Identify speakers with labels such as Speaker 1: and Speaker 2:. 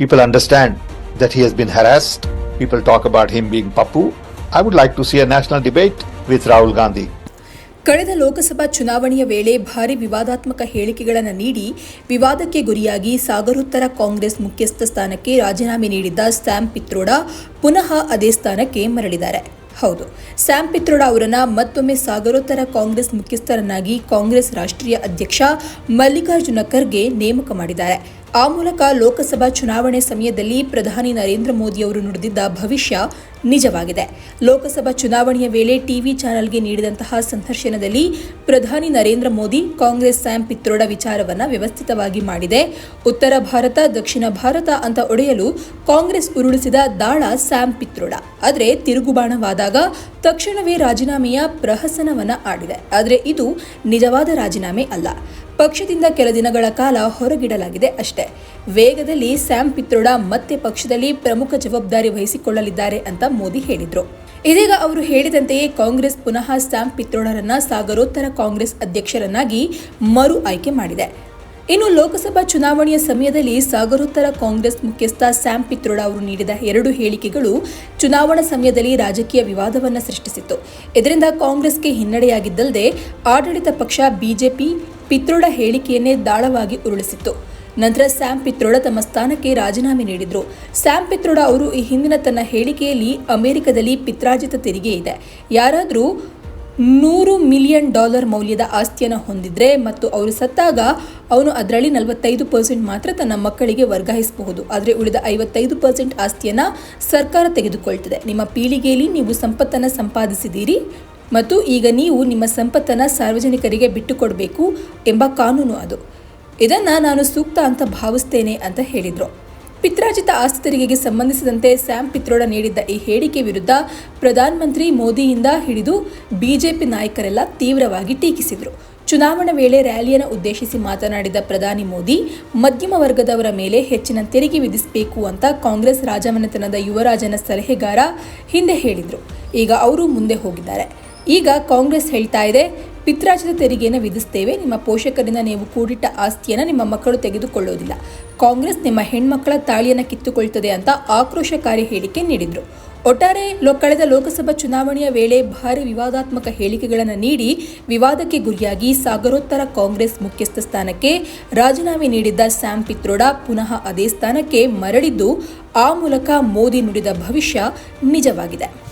Speaker 1: People understand that he has been harassed. People talk about him being Papu. I would like to see a national debate with Rahul Gandhi.
Speaker 2: ಕಳೆದ ಲೋಕಸಭಾ ಚುನಾವಣೆಯ ವೇಳೆ ಭಾರಿ ವಿವಾದಾತ್ಮಕ ಹೇಳಿಕೆಗಳನ್ನು ನೀಡಿ ವಿವಾದಕ್ಕೆ ಗುರಿಯಾಗಿ ಸಾಗರೋತ್ತರ ಕಾಂಗ್ರೆಸ್ ಮುಖ್ಯಸ್ಥ ಸ್ಥಾನಕ್ಕೆ ರಾಜೀನಾಮೆ ನೀಡಿದ್ದ ಸ್ಯಾಮ್ ಪಿತ್ರೋಡಾ ಪುನಃ ಅದೇ ಸ್ಥಾನಕ್ಕೆ ಮರಳಿದ್ದಾರೆ ಹೌದು, ಸ್ಯಾಮ್ ಪಿತ್ರೋಡಾ ಅವರನ್ನು ಮತ್ತೊಮ್ಮೆ ಸಾಗರೋತ್ತರ ಕಾಂಗ್ರೆಸ್ ಮುಖ್ಯಸ್ಥರನ್ನಾಗಿ ಕಾಂಗ್ರೆಸ್ ರಾಷ್ಟ್ರೀಯ ಅಧ್ಯಕ್ಷ ಮಲ್ಲಿಕಾರ್ಜುನ ಖರ್ಗೆ ನೇಮಕ ಮಾಡಿದ್ದಾರೆ ಆ ಮೂಲಕ ಲೋಕಸಭಾ ಚುನಾವಣೆ ಸಮಯದಲ್ಲಿ ಪ್ರಧಾನಿ ನರೇಂದ್ರ ಮೋದಿ ಅವರು ನುಡಿದಿದ್ದ ಭವಿಷ್ಯ ನಿಜವಾಗಿದೆ. ಲೋಕಸಭಾ ಚುನಾವಣೆಯ ವೇಳೆ ಟಿವಿ ಚಾನೆಲ್ಗೆ ನೀಡಿದಂತಹ ಸಂದರ್ಶನದಲ್ಲಿ ಪ್ರಧಾನಿ ನರೇಂದ್ರ ಮೋದಿ ಕಾಂಗ್ರೆಸ್ ಸ್ಯಾಮ್ ಪಿತ್ರೋಡ ವಿಚಾರವನ್ನು ವ್ಯವಸ್ಥಿತವಾಗಿ ಮಾಡಿದೆ. ಉತ್ತರ ಭಾರತ, ದಕ್ಷಿಣ ಭಾರತ ಅಂತ ಒಡೆಯಲು ಕಾಂಗ್ರೆಸ್ ಉರುಳಿಸಿದ ದಾಳ ಸ್ಯಾಮ್ ಪಿತ್ರೋಡ. ಆದರೆ ತಿರುಗುಬಾಣವಾದಾಗ ತಕ್ಷಣವೇ ರಾಜೀನಾಮೆಯ ಪ್ರಹಸನವನ್ನು ಆಡಿದೆ. ಆದರೆ ಇದು ನಿಜವಾದ ರಾಜೀನಾಮೆ ಅಲ್ಲ. ಪಕ್ಷದಿಂದ ಕೆಲ ದಿನಗಳ ಕಾಲ ಹೊರಗಿಡಲಾಗಿದೆ ಅಷ್ಟೇ. ವೇಗದಲ್ಲಿ ಸ್ಯಾಮ್ ಪಿತ್ರೋಡ ಮತ್ತೆ ಪಕ್ಷದಲ್ಲಿ ಪ್ರಮುಖ ಜವಾಬ್ದಾರಿ ವಹಿಸಿಕೊಳ್ಳಲಿದ್ದಾರೆ ಅಂತ ಮೋದಿ ಹೇಳಿದ್ರು. ಇದೀಗ ಅವರು ಹೇಳಿದಂತೆಯೇ ಕಾಂಗ್ರೆಸ್ ಪುನಃ ಸ್ಯಾಮ್ ಪಿತ್ರೋಡರನ್ನ ಸಾಗರೋತ್ತರ ಕಾಂಗ್ರೆಸ್ ಅಧ್ಯಕ್ಷರನ್ನಾಗಿ ಮರು ಆಯ್ಕೆ ಮಾಡಿದೆ. ಇನ್ನು ಲೋಕಸಭಾ ಚುನಾವಣೆಯ ಸಮಯದಲ್ಲಿ ಸಾಗರೋತ್ತರ ಕಾಂಗ್ರೆಸ್ ಮುಖ್ಯಸ್ಥ ಸ್ಯಾಮ್ ಪಿತ್ರೋಡ ಅವರು ನೀಡಿದ ಎರಡು ಹೇಳಿಕೆಗಳು ಚುನಾವಣಾ ಸಮಯದಲ್ಲಿ ರಾಜಕೀಯ ವಿವಾದವನ್ನು ಸೃಷ್ಟಿಸಿತ್ತು. ಇದರಿಂದ ಕಾಂಗ್ರೆಸ್ಗೆ ಹಿನ್ನಡೆಯಾಗಿದ್ದಲ್ಲದೆ ಆಡಳಿತ ಪಕ್ಷ ಬಿಜೆಪಿ ಪಿತ್ರೋಡ ಹೇಳಿಕೆಯನ್ನೇ ದಾಳವಾಗಿ ಉರುಳಿಸಿತ್ತು. ನಂತರ ಸ್ಯಾಮ್ ಪಿತ್ರೋಡ ತಮ್ಮ ಸ್ಥಾನಕ್ಕೆ ರಾಜೀನಾಮೆ ನೀಡಿದ್ರು. ಸ್ಯಾಮ್ ಪಿತ್ರೋಡ ಅವರು ಈ ಹಿಂದಿನ ತನ್ನ ಹೇಳಿಕೆಯಲ್ಲಿ ಅಮೆರಿಕದಲ್ಲಿ ಪಿತ್ರಾರ್ಜಿತ ತೆರಿಗೆ ಇದೆ. ಯಾರಾದರೂ ನೂರು ಮಿಲಿಯನ್ ಡಾಲರ್ ಮೌಲ್ಯದ ಆಸ್ತಿಯನ್ನು ಹೊಂದಿದ್ರೆ ಮತ್ತು ಅವರು ಸತ್ತಾಗ ಅವನು ಅದರಲ್ಲಿ ನಲವತ್ತೈದು ಪರ್ಸೆಂಟ್ ಮಾತ್ರ ತನ್ನ ಮಕ್ಕಳಿಗೆ ವರ್ಗಾಯಿಸಬಹುದು. ಆದರೆ ಉಳಿದ ಐವತ್ತೈದು ಪರ್ಸೆಂಟ್ ಆಸ್ತಿಯನ್ನು ಸರ್ಕಾರ ತೆಗೆದುಕೊಳ್ತದೆ. ನಿಮ್ಮ ಪೀಳಿಗೆಯಲ್ಲಿ ನೀವು ಸಂಪತ್ತನ್ನು ಸಂಪಾದಿಸಿದ್ದೀರಿ ಮತ್ತು ಈಗ ನೀವು ನಿಮ್ಮ ಸಂಪತ್ತನ್ನು ಸಾರ್ವಜನಿಕರಿಗೆ ಬಿಟ್ಟುಕೊಡಬೇಕು ಎಂಬ ಕಾನೂನು ಅದು. ಇದನ್ನು ನಾನು ಸೂಕ್ತ ಅಂತ ಭಾವಿಸ್ತೇನೆ ಅಂತ ಹೇಳಿದರು. ಪಿತ್ರಾಜಿತ ಆಸ್ತಿ ತೆರಿಗೆಗೆ ಸಂಬಂಧಿಸಿದಂತೆ ಸ್ಯಾಮ್ ಪಿತ್ರೋಡ ನೀಡಿದ್ದ ಈ ಹೇಳಿಕೆ ವಿರುದ್ಧ ಪ್ರಧಾನಮಂತ್ರಿ ಮೋದಿಯಿಂದ ಹಿಡಿದು ಬಿಜೆಪಿ ನಾಯಕರೆಲ್ಲ ತೀವ್ರವಾಗಿ ಟೀಕಿಸಿದರು. ಚುನಾವಣಾ ವೇಳೆ ರ್ಯಾಲಿಯನ್ನು ಉದ್ದೇಶಿಸಿ ಮಾತನಾಡಿದ ಪ್ರಧಾನಿ ಮೋದಿ, ಮಧ್ಯಮ ವರ್ಗದವರ ಮೇಲೆ ಹೆಚ್ಚಿನ ತೆರಿಗೆ ವಿಧಿಸಬೇಕು ಅಂತ ಕಾಂಗ್ರೆಸ್ ರಾಜಮನೆತನದ ಯುವರಾಜನ ಸಲಹೆಗಾರ ಹಿಂದೆ ಹೇಳಿದರು. ಈಗ ಅವರು ಮುಂದೆ ಹೋಗಿದ್ದಾರೆ. ಈಗ ಕಾಂಗ್ರೆಸ್ ಹೇಳ್ತಾ ಇದೆ, ಪಿತ್ರಾರ್ಜಿತ ತೆರಿಗೆಯನ್ನು ವಿಧಿಸ್ತೇವೆ, ನಿಮ್ಮ ಪೋಷಕರಿಂದ ನೀವು ಕೂಡಿಟ್ಟ ಆಸ್ತಿಯನ್ನು ನಿಮ್ಮ ಮಕ್ಕಳು ತೆಗೆದುಕೊಳ್ಳೋದಿಲ್ಲ. ಕಾಂಗ್ರೆಸ್ ನಿಮ್ಮ ಹೆಣ್ಮಕ್ಕಳ ತಾಳಿಯನ್ನು ಕಿತ್ತುಕೊಳ್ತದೆ ಅಂತ ಆಕ್ರೋಶಕಾರಿ ಹೇಳಿಕೆ ನೀಡಿದರು. ಒಟ್ಟಾರೆ ಕಳೆದ ಲೋಕಸಭಾ ಚುನಾವಣೆಯ ವೇಳೆ ಭಾರಿ ವಿವಾದಾತ್ಮಕ ಹೇಳಿಕೆಗಳನ್ನು ನೀಡಿ, ವಿವಾದಕ್ಕೆ ಗುರಿಯಾಗಿ ಸಾಗರೋತ್ತರ ಕಾಂಗ್ರೆಸ್ ಮುಖ್ಯಸ್ಥ ಸ್ಥಾನಕ್ಕೆ ರಾಜೀನಾಮೆ ನೀಡಿದ್ದ ಸ್ಯಾಮ್ ಪಿತ್ರೋಡ ಪುನಃ ಅದೇ ಸ್ಥಾನಕ್ಕೆ ಮರಳಿದ್ದು, ಆ ಮೂಲಕ ಮೋದಿ ನುಡಿದ ಭವಿಷ್ಯ ನಿಜವಾಗಿದೆ.